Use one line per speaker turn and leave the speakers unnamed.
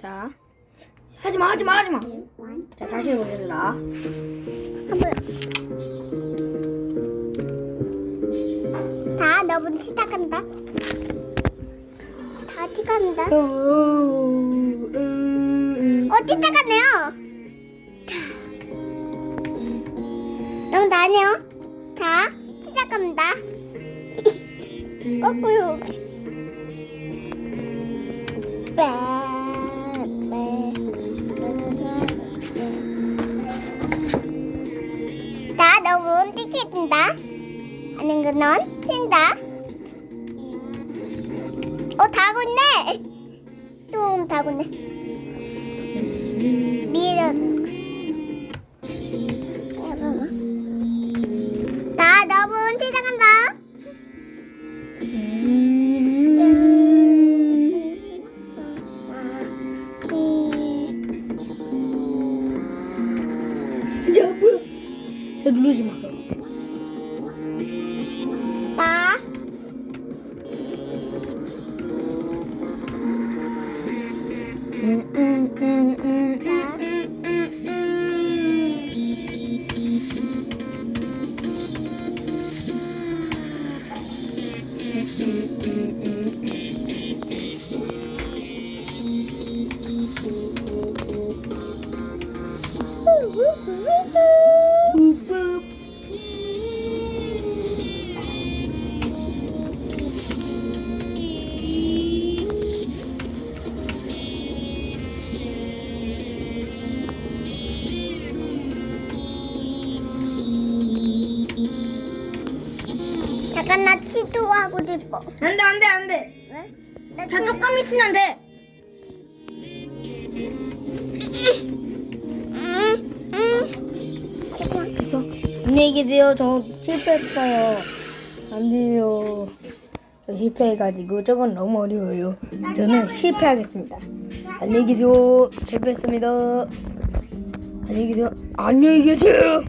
자, 하지마, 하지마, 하지마. 자, 다시 해보실라.
다 너분 시작한다. 다 시작한다.
어,
어 시작하네요. 너무 나네요. 자 시작합니다. 거꾸로. 빼, 빼. 넌 된다. 어. 좀 다고 있네. 밀어.
자, 뭐야? 자, 누르지 마. Woo-hoo-hoo-hoo!
잠깐 나 치도 하고 싶어.
안 돼, 안 돼, 안 돼.
왜? 나
자,
치-
조금 있으면 돼.
응, 응.
됐어. 안녕히 계세요. 저 실패했어요. 안 돼요. 저 실패해가지고 저건 너무 어려워요. 저는 실패하겠습니다. 안녕히 계세요. 실패했습니다. 안녕히 계세요. 안녕히 계세요.